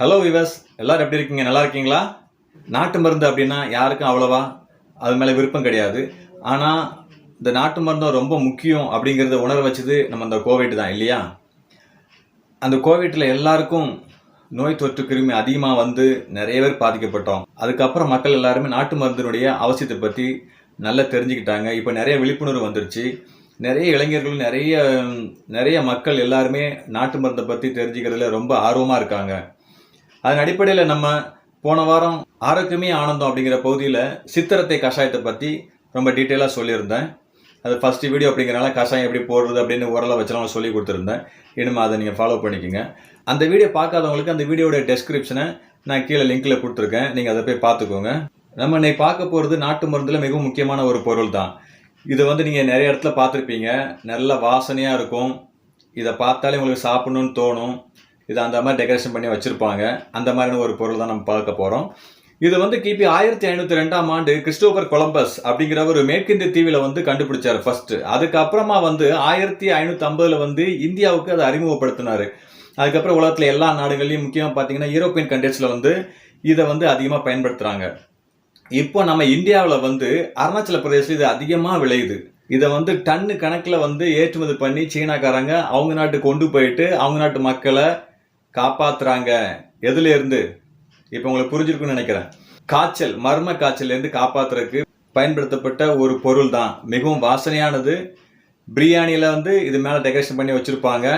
Hello விவஸ் எல்லோரும் எப்படி இருக்கீங்க? நல்லா இருக்கீங்களா? நாட்டு மருந்து அப்படின்னா யாருக்கும் அவ்வளோவா அது மேலே விருப்பம் கிடையாது. ஆனால் இந்த நாட்டு மருந்தும் ரொம்ப முக்கியம் அப்படிங்கிறத உணர வச்சது நம்ம அந்த கோவிட் தான் இல்லையா? அந்த கோவிட்டில் எல்லாருக்கும் நோய் தொற்று கிருமி அதிகமாக வந்து நிறைய பேர் பாதிக்கப்பட்டோம். அதுக்கப்புறம் மக்கள் எல்லாருமே நாட்டு மருந்தினுடைய அவசியத்தை பற்றி நல்லா தெரிஞ்சுக்கிட்டாங்க. இப்போ நிறைய விழிப்புணர்வு வந்துருச்சு. நிறைய இளைஞர்கள் நிறைய நிறைய மக்கள் எல்லாருமே நாட்டு மருந்தை பற்றி தெரிஞ்சுக்கிறதுல ரொம்ப ஆர்வமாக இருக்காங்க. அதன் அடிப்படையில் நம்ம போன வாரம் ஆரோக்கியமே ஆனந்தம் அப்படிங்கிற பகுதியில் சித்திரத்தை கஷாயத்தை பற்றி ரொம்ப டீட்டெயிலாக சொல்லியிருந்தேன். அது ஃபஸ்ட்டு வீடியோ அப்படிங்கிறனால கஷாயம் எப்படி போடுறது அப்படின்னு உரலை வச்சலாம் சொல்லி கொடுத்துருந்தேன். இனிமேல் அதை நீங்கள் ஃபாலோ பண்ணிக்கோங்க. அந்த வீடியோ பார்க்காதவங்களுக்கு அந்த வீடியோட டெஸ்கிரிப்ஷனை நான் கீழே லிங்க்கில் கொடுத்துருக்கேன். நீங்கள் அதை போய் பார்த்துக்கோங்க. நம்ம இன்னைக்கு பார்க்க போகிறது நாட்டு மருந்தில் மிகவும் முக்கியமான ஒரு பொருள் தான். இது வந்து நீங்கள் நிறைய இடத்துல பார்த்துருப்பீங்க. நல்ல வாசனையாக இருக்கும். இதை பார்த்தாலே உங்களுக்கு சாப்பிடணும்னு தோணும். இதை அந்த மாதிரி டெக்கரேஷன் பண்ணி வச்சுருப்பாங்க. அந்த மாதிரியான ஒரு பொருள் தான் நம்ம பார்க்க போகிறோம் இது வந்து கிபி ஆயிரத்தி ஐநூற்றி ரெண்டாம் ஆண்டு கிறிஸ்டோபர் கொலம்பஸ் அப்படிங்கிற ஒரு மேற்கிந்திய தீவில் வந்து கண்டுபிடிச்சார் ஃபர்ஸ்ட் அதுக்கப்புறமா வந்து ஆயிரத்தி ஐநூற்றி ஐம்பதில் வந்து இந்தியாவுக்கு அதை அறிமுகப்படுத்தினார். அதுக்கப்புறம் உலகத்தில் எல்லா நாடுகள்லையும் முக்கியமாக பார்த்தீங்கன்னா யூரோப்பியன் கண்ட்ரீஸில் வந்து இதை வந்து அதிகமாக பயன்படுத்துகிறாங்க இப்போ நம்ம இந்தியாவில் வந்து அருணாச்சல பிரதேசம் இது அதிகமாக விளையுது. இதை வந்து டன்னு கணக்கில் வந்து ஏற்றுமதி பண்ணி சீனாக்காரங்க அவங்க நாட்டுக்கு கொண்டு போயிட்டு அவங்க நாட்டு மக்களை காப்பாத்துறாங்க. எதுல இருந்து? இப்போ உங்களுக்கு புரிஞ்சிருக்கும்னு நினைக்கிறேன். காய்ச்சல் மர்ம காய்ச்சல்ல இருந்து காப்பாத்துறதுக்கு பயன்படுத்தப்பட்ட ஒரு பொருள் தான் மிகவும் வாசனையானது. பிரியாணியில் வந்து இது மேலே டெக்கரேஷன் பண்ணி வச்சுருப்பாங்க.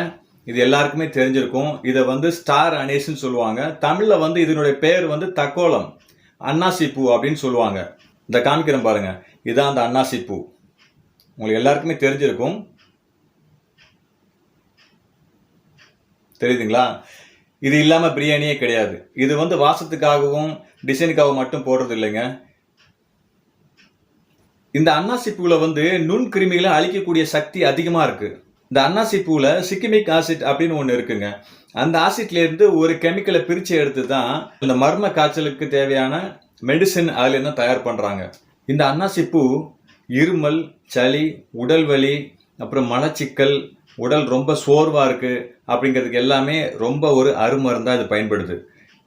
இது எல்லாருக்குமே தெரிஞ்சிருக்கும். இதை வந்து ஸ்டார் அனேஸ்ன்னு சொல்லுவாங்க. தமிழில் வந்து இதனுடைய பேர் வந்து தக்கோலம். அன்னாசி பூ அப்படின்னு சொல்லுவாங்க. இந்த காமிக்கிறேன் பாருங்க. இதான் அந்த அன்னாசி பூ உங்களுக்கு எல்லாருக்குமே தெரிஞ்சிருக்கும். தெரியுதுங்களா? இது இல்லாமல் பிரியாணியே கிடையாது. இது வந்து வாசத்துக்காகவும் டிசைனுக்காகவும் மட்டும் போடுறது இல்லைங்க. இந்த அன்னாசி பூவில் வந்து நுண் கிருமிகளை அழிக்கக்கூடிய சக்தி அதிகமாக இருக்குது இந்த அன்னாசி பூவில் சிக்கிமிக் ஆசிட் அப்படின்னு ஒன்று இருக்குங்க. அந்த ஆசிட்லேருந்து ஒரு கெமிக்கலை பிரித்து எடுத்து தான் இந்த மர்ம காய்ச்சலுக்கு தேவையான மெடிசன் அதுலேருந்து தயார் பண்ணுறாங்க இந்த அன்னாசி பூ இருமல் சளி உடல் வலி அப்புறம் மலச்சிக்கல் உடல் ரொம்ப சோர்வாக இருக்குது அப்படிங்கிறதுக்கு எல்லாமே ரொம்ப ஒரு அருமருந்தாக இது பயன்படுது.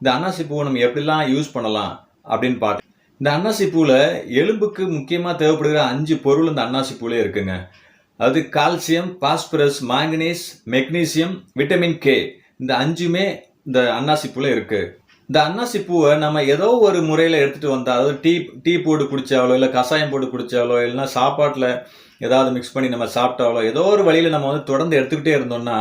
இந்த அன்னாசி பூவை நம்ம எப்படிலாம் யூஸ் பண்ணலாம் அப்படின்னு பார்த்து இந்த அன்னாசி பூவில் எலும்புக்கு முக்கியமாக தேவைப்படுகிற அஞ்சு பொருள் இந்த அன்னாசி பூவில் இருக்குங்க. அது calcium phosphorus manganese magnesium vitamin K. இந்த அஞ்சுமே இந்த அன்னாசி பூவில் இருக்குது இந்த அன்னாசி பூவை நம்ம ஏதோ ஒரு முறையில் எடுத்துகிட்டு வந்தால் அதாவது டீ டீ போட்டு குடித்தாலோ இல்லை கஷாயம் போட்டு குடித்தாலோ இல்லைன்னா சாப்பாட்டில் ஏதாவது மிக்ஸ் பண்ணி நம்ம சாப்பிட்டாலோ ஏதோ ஒரு வழியில் நம்ம வந்து தொடர்ந்து எடுத்துக்கிட்டே இருந்தோம்னா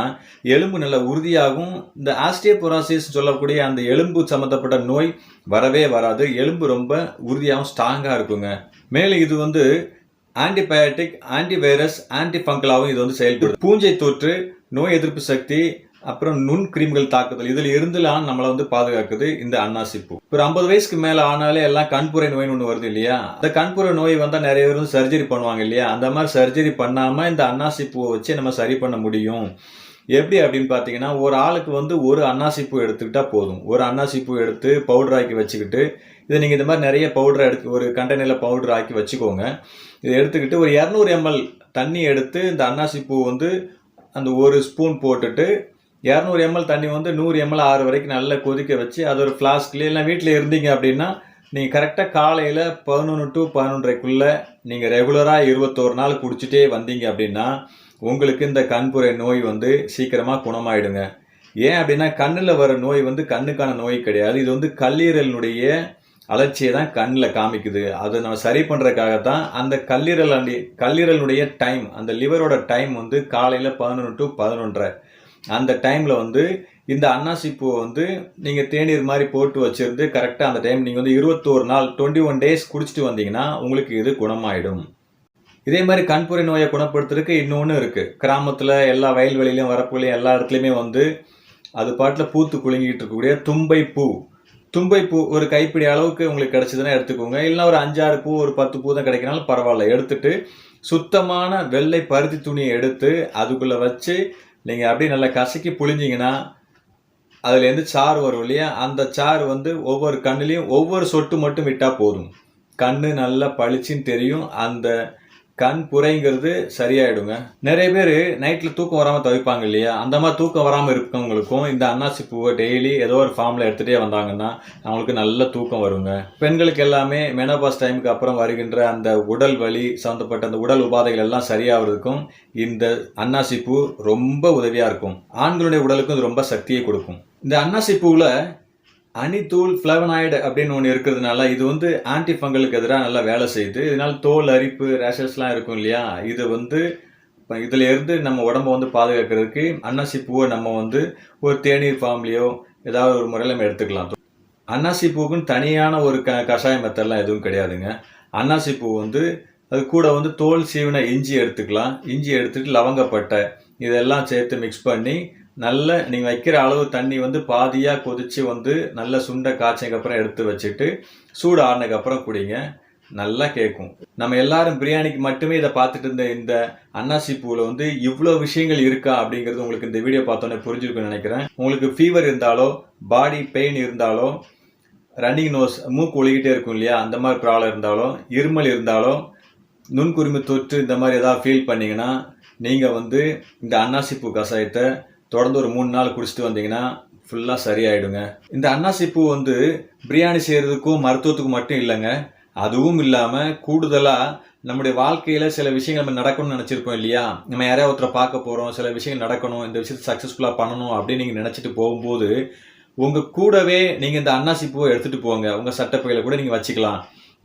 எலும்பு நல்ல உறுதியாகும். இந்த ஆஸ்டியோபொராசிஸ் சொல்லக்கூடிய அந்த எலும்பு சம்மந்தப்பட்ட நோய் வரவே வராது. எலும்பு ரொம்ப உறுதியாகவும் ஸ்ட்ராங்காக இருக்குங்க. மேலும் இது வந்து ஆன்டிபயோட்டிக் ஆன்டிவைரஸ் ஆன்டி ஃபங்கலாகவும் இது வந்து செயல்படுது. பூஞ்சை தொற்று நோய் எதிர்ப்பு சக்தி அப்புறம் நுண் கிருமிகள் தாக்குதல். இதில் இருந்துலாம் நம்மளை வந்து பாதுகாக்குது இந்த அன்னாசி பூ ஒரு ஐம்பது வயசுக்கு மேலே ஆனாலே எல்லாம் கண்புரை நோய்னு ஒன்று வருது இல்லையா? அந்த கண்புரை நோய் வந்தால் நிறைய பேர் வந்து சர்ஜரி பண்ணுவாங்க இல்லையா? அந்த மாதிரி சர்ஜரி பண்ணாமல் இந்த அன்னாசி பூவை வச்சு நம்ம சரி பண்ண முடியும். எப்படி அப்படின்னு பார்த்தீங்கன்னா ஒரு ஆளுக்கு வந்து ஒரு அன்னாசி பூ போதும். ஒரு அன்னாசி பூ எடுத்து பவுடர் ஆக்கி வச்சுக்கிட்டு இதை நீங்கள் இந்த மாதிரி நிறைய பவுடர் எடுத்து ஒரு கண்டெய்னரில் பவுடர் ஆக்கி வச்சுக்கோங்க. இதை எடுத்துக்கிட்டு ஒரு இரநூறு எம்எல் தண்ணி எடுத்து இந்த அன்னாசி பூ வந்து அந்த ஒரு ஸ்பூன் போட்டுட்டு இரநூறு எம்எல் தண்ணி வந்து நூறு எம்எல் ஆறு வரைக்கும் நல்லா கொதிக்க வச்சு அது ஒரு ஃப்ளாஸ்க்லேயே இல்லை வீட்டில் இருந்தீங்க அப்படின்னா நீங்கள் கரெக்டாக காலையில் பதினொன்று டு பதினொன்றரைக்குள்ளே நீங்கள் ரெகுலராக இருபத்தோரு நாள் குடிச்சிட்டே வந்தீங்க அப்படின்னா உங்களுக்கு இந்த கண்புரை நோய் வந்து சீக்கிரமாக குணமாயிடுங்க. ஏன் அப்படின்னா கண்ணில் வர நோய் வந்து கண்ணுக்கான நோய் கிடையாது. இது வந்து கல்லீரலினுடைய அலட்சியை தான் கண்ணில் காமிக்குது. அதை நம்ம சரி பண்ணுறதுக்காக தான் அந்த கல்லீரல் கல்லீரலுடைய டைம் அந்த லிவரோட டைம் வந்து காலையில் பதினொன்று டு பதினொன்றரை. அந்த டைமில் வந்து இந்த அன்னாசி பூவை வந்து நீங்கள் தேநீர் மாதிரி போட்டு வச்சுருந்து கரெக்டாக அந்த டைம் நீங்கள் வந்து இருபத்தோரு நாள் டுவெண்ட்டி ஒன் டேஸ் குடிச்சிட்டு வந்தீங்கன்னா உங்களுக்கு இது குணமாயிடும். இதே மாதிரி கண்புரை நோயை குணப்படுத்துறதுக்கு இன்னொன்று இருக்குது கிராமத்தில் எல்லா வயல்வெளியிலையும் வரப்புலையும் எல்லா இடத்துலையுமே வந்து அது பாட்டில் பூத்து குலுங்கிட்டு இருக்கக்கூடிய தும்பை பூ. தும்பை பூ ஒரு கைப்பிடி அளவுக்கு உங்களுக்கு கிடைச்சதுன்னா எடுத்துக்கோங்க. இல்லைன்னா ஒரு அஞ்சாறு பூ ஒரு பத்து பூ தான் கிடைக்கினாலும் பரவாயில்ல. எடுத்துட்டு சுத்தமான வெள்ளை பருத்தி துணியை எடுத்து அதுக்குள்ளே வச்சு நீங்கள் அப்படியே நல்லா கசக்கி புழிஞ்சிங்கன்னா அதுலேருந்து சாறு வரும் இல்லையா? அந்த சாறு வந்து ஒவ்வொரு கண்ணுலேயும் ஒவ்வொரு சொட்டு மட்டும் விட்டால் போதும். கண் நல்லா பளிச்சுன்னு தெரியும். அந்த கண் புரைங்கிறது சரியாயிடுங்க. நிறைய பேர் நைட்டில் தூக்கம் வராமல் தவிப்பாங்க இல்லையா? அந்த மாதிரி தூக்கம் வராமல் இருக்கவங்களுக்கும் இந்த அன்னாசி பூவை டெய்லி ஏதோ ஒரு ஃபார்மில் எடுத்துகிட்டே வந்தாங்கன்னா அவங்களுக்கு நல்ல தூக்கம் வருங்க. பெண்களுக்கு எல்லாமே மெனோபாஸ் டைமுக்கு அப்புறம் வருகின்ற அந்த உடல் வலி சம்மந்தப்பட்ட அந்த உடல் உபாதைகள் எல்லாம் சரியாகிறதுக்கும் இந்த அன்னாசி பூ ரொம்ப உதவியாக இருக்கும். ஆண்களுடைய உடலுக்கும் இது ரொம்ப சக்தியை கொடுக்கும். இந்த அன்னாசி பூவில் அணித்தூள் ஃப்ளவனாய்டு அப்படின்னு ஒன்று இருக்கிறதுனால இது வந்து ஆன்டி ஃபங்கலுக்கு எதிராக நல்லா வேலை செய்யுது. இதனால் தோல் அரிப்பு ரேஷஸ்லாம் இருக்கும் இல்லையா? இது வந்து இப்போ இருந்து நம்ம உடம்ப வந்து பாதுகாக்கிறதுக்கு அன்னாசி பூவை நம்ம வந்து ஒரு தேநீர் ஃபார்ம்லேயோ ஏதாவது ஒரு முறையில் நம்ம எடுத்துக்கலாம். அன்னாசி பூவுக்குன்னு தனியான ஒரு க கஷாய மெத்தட்லாம் எதுவும் கிடையாதுங்க. அன்னாசி பூ வந்து அது கூட வந்து தோல் சீவின இஞ்சி எடுத்துக்கலாம். இஞ்சி எடுத்துகிட்டு லவங்கப்பட்டை இதெல்லாம் சேர்த்து மிக்ஸ் பண்ணி நல்ல நீங்கள் வைக்கிற அளவு தண்ணி வந்து பாதியாக கொதித்து வந்து நல்ல சுண்டை காய்ச்சதுக்கப்புறம் எடுத்து வச்சுட்டு சூடு ஆறுனதுக்கு குடிங்க. நல்லா கேட்கும் நம்ம எல்லாரும் பிரியாணிக்கு மட்டுமே இதை பார்த்துட்டு இருந்த இந்த அன்னாசி பூவில் வந்து இவ்வளோ விஷயங்கள் இருக்கா அப்படிங்கிறது உங்களுக்கு இந்த வீடியோ பார்த்தோன்னே புரிஞ்சிருக்குன்னு நினைக்கிறேன். உங்களுக்கு ஃபீவர் இருந்தாலோ பாடி பெயின் இருந்தாலோ ரன்னிங் நோஸ் மூக்கு ஒழுகிட்டே இருக்கும் இல்லையா? அந்த மாதிரி ப்ராப்ளம் இருந்தாலும் இருமல் இருந்தாலும் நுண்குருமி தொற்று இந்த மாதிரி எதாவது ஃபீல் பண்ணிங்கன்னா நீங்கள் வந்து இந்த அன்னாசி பூ கஷாயத்தை தொடர்ந்து ஒரு மூணு நாள் குடிச்சிட்டு வந்தீங்கன்னா ஃபுல்லாக சரியாயிடுங்க. இந்த அன்னாசி பூ வந்து பிரியாணி செய்கிறதுக்கும் மருத்துவத்துக்கும் மட்டும் இல்லைங்க. அதுவும் இல்லாமல் கூடுதலாக நம்முடைய வாழ்க்கையில் சில விஷயங்கள் நம்ம நடக்கணும்னு நினச்சிருப்போம் இல்லையா? நம்ம யாரையா ஒருத்தரை பார்க்க போகிறோம் சில விஷயங்கள் நடக்கணும் இந்த விஷயத்தை சக்ஸஸ்ஃபுல்லாக பண்ணணும் அப்படின்னு நீங்கள் நினச்சிட்டு போகும்போது உங்கள் கூடவே நீங்கள் இந்த அன்னாசி பூவை எடுத்துகிட்டு போங்க. உங்கள் சட்டப்பையில் கூட நீங்கள் வச்சுக்கலாம்.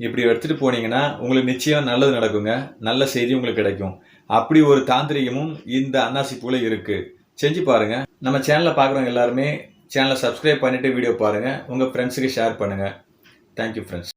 இப்படி எடுத்துகிட்டு போனீங்கன்னா உங்களுக்கு நிச்சயம் நல்லது நடக்குங்க. நல்ல செய்தி உங்களுக்கு கிடைக்கும். அப்படி ஒரு தாந்திரிகமும் இந்த அன்னாசி பூவில் இருக்குது செஞ்சு பாருங்கள் நம்ம சேனலை பார்க்குறவங்க எல்லாருமே சேனலை சப்ஸ்கிரைப் பண்ணிட்டு வீடியோ பாருங்கள் உங்கள் ஃப்ரெண்ட்ஸுக்கு ஷேர் பண்ணுங்க. Thank you friends